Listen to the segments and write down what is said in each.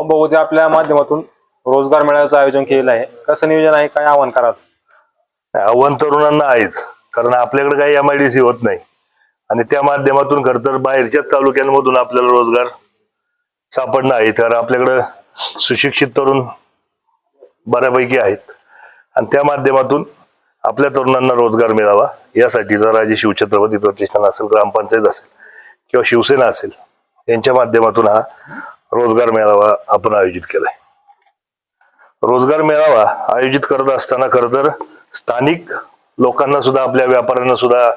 ओम उद्या आपल्या माध्यमातून रोजगार मेळाव्याचं आयोजन केलेलं आहे. कसं नियोजन आहे काय आव्हान कराल? आव्हान तरुणांना आहेच कारण आपल्याकडे काही एम आय डी सी होत नाही. आणि त्या माध्यमातून खर तर बाहेरच्या तालुक्यांमधून आपल्याला रोजगार सापडणं आहे. तर आपल्याकडं सुशिक्षित तरुण बऱ्यापैकी आहेत. आणि त्या माध्यमातून आपल्या तरुणांना रोजगार मिळावा. यासाठी जर राजे शिवछत्रपती प्रतिष्ठान असेल ग्रामपंचायत असेल किंवा शिवसेना असेल यांच्या माध्यमातून हा रोजगार मेळावा आपण आयोजित केलाय. रोजगार मेळावा आयोजित करत असताना खरं तर स्थानिक लोकांना सुद्धा आपल्या व्यापाऱ्यांना सुद्धा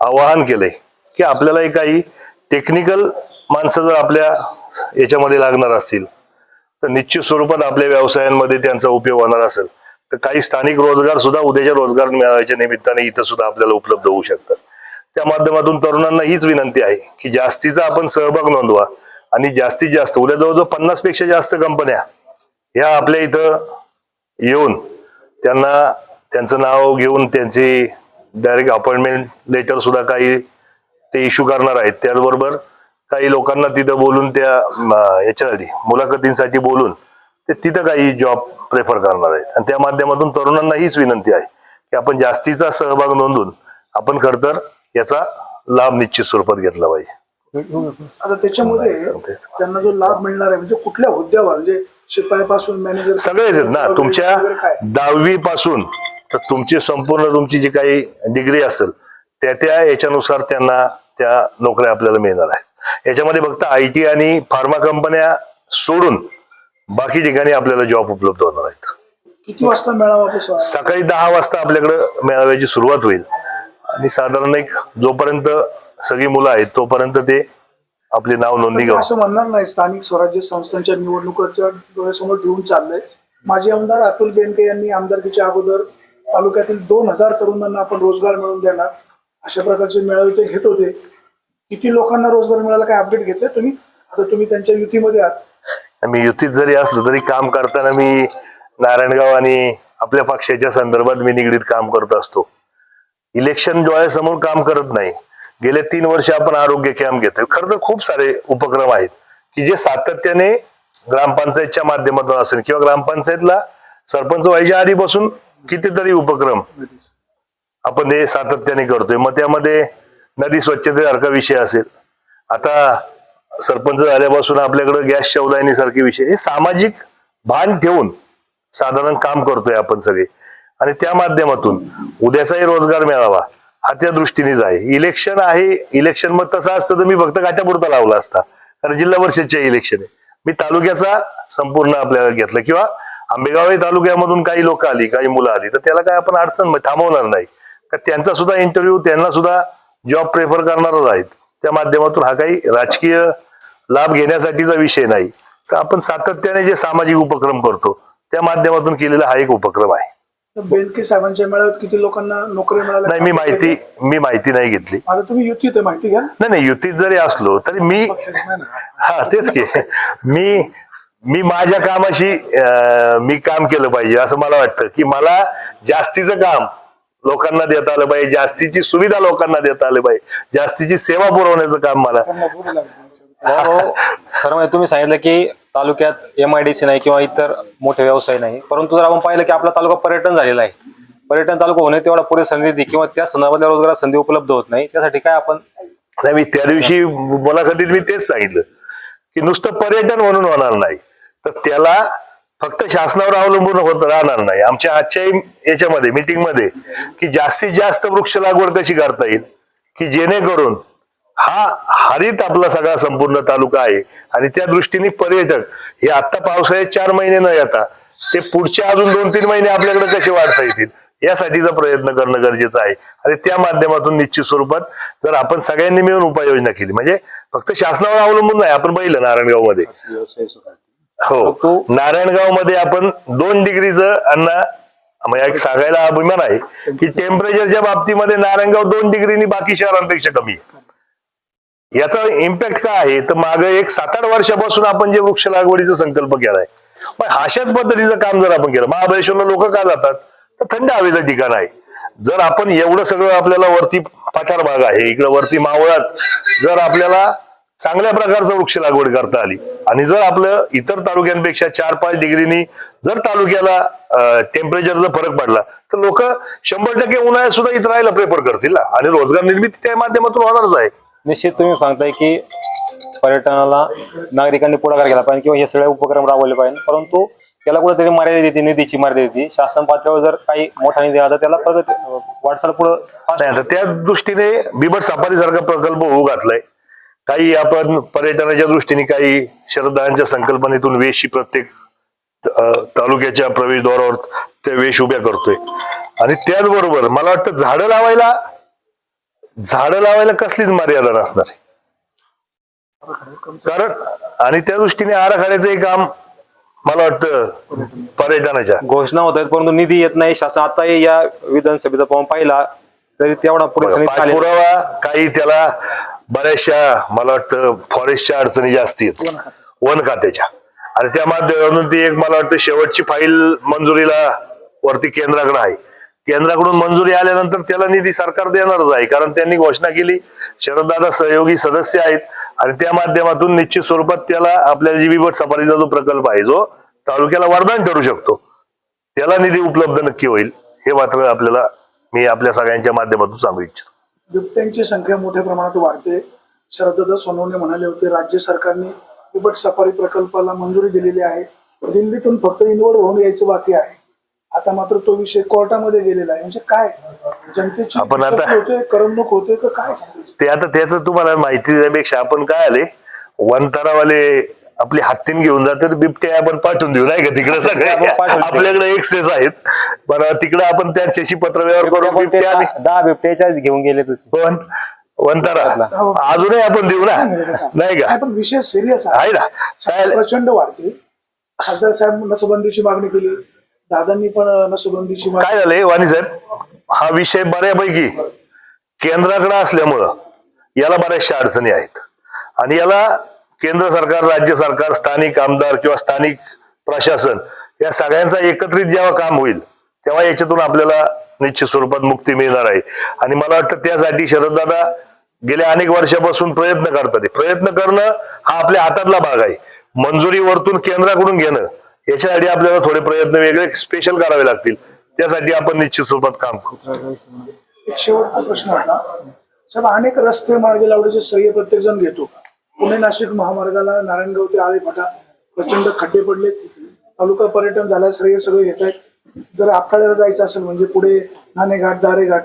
आवाहन केलंय की आपल्यालाही काही टेक्निकल माणसं जर आपल्या याच्यामध्ये लागणार असतील तर निश्चित स्वरूपात आपल्या व्यवसायांमध्ये त्यांचा उपयोग होणार असेल तर काही स्थानिक रोजगार सुद्धा उद्याच्या रोजगार मेळाव्याच्या निमित्ताने इथं सुद्धा आपल्याला उपलब्ध होऊ शकतात. त्या माध्यमातून तरुणांना हीच विनंती आहे की जास्तीचा आपण सहभाग नोंदवा. आणि जास्तीत जास्त उद्या जवळजवळ पन्नासपेक्षा जास्त कंपन्या ह्या आपल्या इथं येऊन त्यांना त्यांचं नाव घेऊन त्यांची डायरेक्ट अपॉइंटमेंट लेटर सुद्धा काही ते इश्यू करणार आहेत. त्याचबरोबर काही लोकांना तिथं बोलून त्या याच्यासाठी मुलाखतींसाठी बोलून ते तिथं काही जॉब प्रेफर करणार आहेत. आणि त्या माध्यमातून तरुणांना हीच विनंती आहे की आपण जास्तीचा सहभाग नोंदवून आपण खरं तर याचा लाभ निश्चित स्वरूपात घेतला पाहिजे. आता त्याच्यामध्ये त्यांना जो लाभ मिळणार आहे म्हणजे कुठल्या हुद्द्यावर म्हणजे शिपाईपासून मॅनेजर सगळेच आहेत ना. तुमच्या दहावी पासून तर तुमची संपूर्ण तुमची जी काही डिग्री असेल त्या त्या याच्यानुसार त्यांना त्या नोकऱ्या आपल्याला मिळणार आहेत. याच्यामध्ये फक्त आय टी आणि फार्मा कंपन्या सोडून बाकी ठिकाणी आपल्याला जॉब उपलब्ध होणार आहेत. किती वाजता मेळावा? सकाळी दहा वाजता आपल्याकडं मेळाव्याची सुरुवात होईल. आणि साधारण एक जोपर्यंत सगळी मुलं आहेत तोपर्यंत ते आपले नाव नोंदणी मी घेऊन. असं म्हणणार नाही स्थानिक स्वराज्य संस्थांच्या निवडणुकाच्या डोळ्यासमोर ठेवून चाललंय. माजी आमदार अतुल बेनके यांनी आमदारकीच्या अगोदर तालुक्यातील दोन हजार तरुणांना आपण रोजगार मिळवून देणार अशा प्रकारचे मेळावे ते घेत होते. किती लोकांना रोजगार मिळाला काय अपडेट घेतले तुम्ही? आता तुम्ही त्यांच्या युतीमध्ये आहात. मी युतीत जरी असलो तरी काम करताना मी नारायणगाव आणि आपल्या पक्षाच्या संदर्भात मी निगडीत काम करत असतो. इलेक्शन डोळ्यासमोर काम करत नाही. गेले तीन वर्ष आपण आरोग्य कॅम्प घेतोय. खरं तर खूप सारे उपक्रम आहेत की जे सातत्याने ग्रामपंचायतच्या माध्यमातून असेल किंवा ग्रामपंचायतला सरपंच व्हायच्या आधीपासून कितीतरी उपक्रम आपण हे सातत्याने करतोय. मग त्यामध्ये नदी स्वच्छतेसारखा विषय असेल. आता सरपंच झाल्यापासून आपल्याकडे गॅस शवदायनी सारखे विषय. हे सामाजिक भान ठेवून साधारण काम करतोय आपण सगळे. आणि त्या माध्यमातून उद्याचाही रोजगार मिळावा. हा त्या दृष्टीनेच आहे. इलेक्शन आहे. इलेक्शन मग तसं असतं तर मी फक्त काट्यापुरता लावला असता. कारण जिल्हा परिषदचे इलेक्शन आहे. मी तालुक्याचा संपूर्ण आपल्याला घेतलं. किंवा आंबेगाव तालुक्यामधून काही लोक आली काही मुलं आली. तर त्याला काय आपण अडचण थांबवणार नाही. का त्यांचा सुद्धा इंटरव्ह्यू त्यांना सुद्धा जॉब प्रेफर करणारच आहेत. त्या माध्यमातून हा काही राजकीय लाभ घेण्यासाठीचा विषय नाही. तर आपण सातत्याने जे सामाजिक उपक्रम करतो त्या माध्यमातून केलेला हा एक उपक्रम आहे. बेनके साहेबांच्या मेळाव्यात किती लोकांना नोकरी मिळाल्या नाही मी माहिती मी माहिती नाही घेतली. आता तुम्ही युतीत आहे माहिती घ्या नाही नाही युतीत जरी असलो तरी मी हा तेच की. मी मी माझ्या कामाशी अं, मी काम केलं पाहिजे असं मला वाटतं की मला जास्तीचं काम लोकांना देता आलं पाहिजे जास्तीची सुविधा लोकांना देता आलं पाहिजे जास्तीची सेवा पुरवण्याचं काम मला हो. खरं म्हणजे तुम्ही सांगितलं की तालुक्यात एम आय डी सी नाही किंवा इतर मोठे व्यवसाय नाही. परंतु जर आपण पाहिलं की आपला तालुका पर्यटन झालेला आहे पर्यटन तालुका होणे तेवढा पुरेसा निधी किंवा त्या संदर्भातल्या रोजगार संधी उपलब्ध होत नाही. त्यासाठी काय आपण नाही मी त्या दिवशी मुलाखतीत मी तेच सांगितलं की नुसतं पर्यटन म्हणून होणार नाही. तर त्याला फक्त शासनावर अवलंबून होत राहणार नाही. आमच्या आजच्याही याच्यामध्ये meeting मध्ये की जास्तीत जास्त वृक्ष लागवड कशी करता येईल की जेणेकरून हा हरित आपला सगळा संपूर्ण तालुका आहे. आणि त्या दृष्टीने पर्यटक हे आता पावसाळ्यात चार महिने न येता ते पुढच्या अजून दोन तीन महिने आपल्याकडे कसे वाढता येतील? यासाठीचा प्रयत्न करणं गरजेचं आहे. आणि त्या माध्यमातून निश्चित स्वरूपात जर आपण सगळ्यांनी मिळून उपाययोजना केली म्हणजे फक्त शासनावर अवलंबून नाही आपण पाहिलं नारायणगावमध्ये हो नारायणगावमध्ये आपण दोन डिग्रीचं अन्न म्हणजे एक सांगायला अभिमान आहे की टेम्परेचरच्या बाबतीमध्ये नारायणगाव दोन डिग्रीनी बाकी शहरांपेक्षा कमी आहे. याचा इम्पॅक्ट काय आहे? तर मागे एक सात आठ वर्षापासून आपण जे वृक्ष लागवडीचा संकल्प केलाय पण अशाच पद्धतीचं काम जर आपण केलं महाबळेश्वरला लोक का जातात? तर थंड हवेचं ठिकाण आहे. जर आपण एवढं सगळं आपल्याला वरती पठार भाग आहे इकडे वरती मावळात जर आपल्याला चांगल्या प्रकारचं वृक्ष लागवड करता आली आणि जर आपलं इतर तालुक्यांपेक्षा चार पाच डिग्रीनी जर तालुक्याला टेम्परेचरचा फरक पडला तर लोक शंभर टक्के उन्हाळ्यात सुद्धा इथं राहायला प्रेफर करतील आणि रोजगार निर्मिती त्या माध्यमातून होणारच आहे. निश्चित तुम्ही सांगताय की पर्यटनाला नागरिकांनी पुढाकार केला पाहिजे किंवा हे सगळे उपक्रम राबवले पाहिजे. परंतु त्याला कुठेतरी मर्यादा देते निधीची मर्यादा देते. शासन पातळीवर जर काही मोठा निधी आला त्याला प्रगती वाटचाल पुढे आता त्या दृष्टीने बिबट सफारी सारखा प्रकल्प होऊ घातलाय. काही आपण पर्यटनाच्या दृष्टीने काही शरदांच्या संकल्पनेतून वेशी प्रत्येक तालुक्याच्या प्रवेशद्वारावर त्या वेश उभ्या करतोय. आणि त्याचबरोबर मला वाटतं झाडं लावायला झाडं लावायला कसलीच मर्यादा नसणार. कारण आणि त्या दृष्टीने आराखड्याचंही काम मला वाटतं पर्यटनाच्या. घोषणा होत आहेत परंतु निधी येत नाही. शासन आता या विधानसभेचा फॉर्म पाहिला तरी तेवढा. पाठपुरावा काही त्याला बऱ्याचशा मला वाटतं फॉरेस्टच्या अडचणी जास्त आहेत. वन खात्याच्या. आणि त्या माध्यमातून ती एक मला वाटतं शेवटची फाईल मंजुरीला वरती केंद्राकडे आहे. केंद्राकडून मंजुरी आल्यानंतर त्याला निधी सरकार देणारच आहे. कारण त्यांनी घोषणा केली शरददादा सहयोगी सदस्य आहेत आणि त्या माध्यमातून निश्चित स्वरूपात त्याला आपल्या जी विभट सफारीचा जो प्रकल्प आहे जो तालुक्याला वरदान ठरू शकतो त्याला निधी उपलब्ध नक्की होईल हे मात्र आपल्याला मी आपल्या सगळ्यांच्या माध्यमातून सांगू इच्छितो. बिबट्यांची संख्या मोठ्या प्रमाणात वाढते. शरददा सोनवणे म्हणाले होते राज्य सरकारने बिबट सफारी प्रकल्पाला मंजुरी दिलेली आहे. दिल्लीतून फक्त इनवड होऊन यायचं बाकी आहे. आता मात्र तो विषय कोर्टामध्ये गेलेला आहे. म्हणजे काय? जनतेची आपण आता- दिशाभूल होते करमणूक होते का काय? ते आता त्याचं तुम्हाला माहिती देण्यापेक्षा आपण काय आले? वनतारावाले आपली हत्तीन घेऊन जातात बिबटे आपण पाठवून देऊ नाही का? तिकडे सगळे आपण पाठवून देऊ. आपल्याकडे एक्सेस आहेत. पण तिकडे आपण त्यांच्याशी पत्रव्यवहार करून आपण ते बिबटे आणि दहा दहा बिबट्याच्या घेऊन गेले तुम्ही पण वनतारा. अजूनही आपण देऊ ना? नाही का? पण विषय सिरियस आहे. ना? प्रचंड वाढते. खासदार साहेब नसबंदीची मागणी केली. दादांनी पण नसबंदीची काय झालंय वाणी साहेब? हा विषय बऱ्यापैकी केंद्राकडे असल्यामुळं याला बऱ्याचशा अडचणी आहेत. आणि याला केंद्र सरकार राज्य सरकार स्थानिक आमदार किंवा स्थानिक प्रशासन या सगळ्यांचा एकत्रित जेव्हा काम होईल तेव्हा याच्यातून आपल्याला निश्चित स्वरूपात मुक्ती मिळणार आहे. आणि मला वाटतं त्यासाठी शरददादा गेल्या अनेक वर्षापासून प्रयत्न करतात. प्रयत्न करणं हा आपल्या हातातला भाग आहे. मंजुरी वरतून केंद्राकडून घेणं याच्यासाठी आपल्याला थोडे प्रयत्न वेगळे स्पेशल करावे लागतील. त्यासाठी आपण निश्चित स्वरूपात काम करू. एक शेवटचा प्रश्न होता. अनेक रस्ते मार्गे लावण्याचे सह्य प्रत्येक जण घेतो. पुणे नाशिक महामार्गाला नारायणगाव ते आळेफाटा प्रचंड खड्डे पडले तालुका पर्यटन झालं श्रेय सगळे घेत आहेत. जर आपल्याला जायचं असेल म्हणजे पुढे नाणेघाट दारेघाट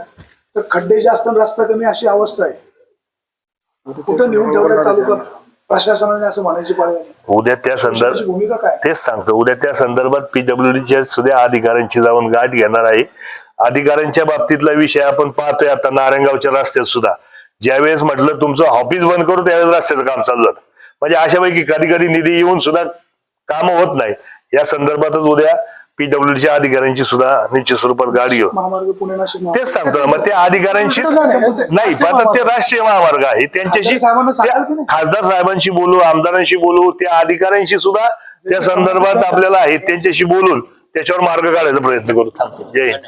तर खड्डे जास्त रस्ता कमी अशी अवस्था आहे. कुठं नेऊन ठेवलाय तालुका? प्रशासनाने असं म्हणायची पाळी आली. उद्या त्या संदर्भ प्रशासनाची भूमिका काय? तेच सांगतो. उद्या त्या संदर्भात पीडब्ल्यूडीच्या सुद्धा अधिकाऱ्यांची जाऊन गाठ घेणार आहे. अधिकाऱ्यांच्या बाबतीतला विषय आपण पाहतोय आता नारायणगावच्या रस्त्यात सुद्धा. ज्यावेळेस म्हटलं तुमचं ऑफिस बंद करू त्यावेळेस रस्त्याचं काम चालू झालं. म्हणजे अशापैकी कधी कधी निधी येऊन सुद्धा काम होत नाही. या संदर्भातच उद्या पीडब्ल्यूडीच्या अधिकाऱ्यांची सुद्धा निश्चित स्वरूपात गाडी घेऊ महामार्ग पुणे नाशिक तेच सांगतो ना मग त्या अधिकाऱ्यांशी नाही पण आता ते राष्ट्रीय महामार्ग आहे. त्यांच्याशी खासदार साहेबांशी बोलू आमदारांशी बोलू त्या अधिकाऱ्यांशी सुद्धा त्या संदर्भात आपल्याला आहे त्यांच्याशी बोलून त्याच्यावर मार्ग काढायचा प्रयत्न करू. जय हिंद.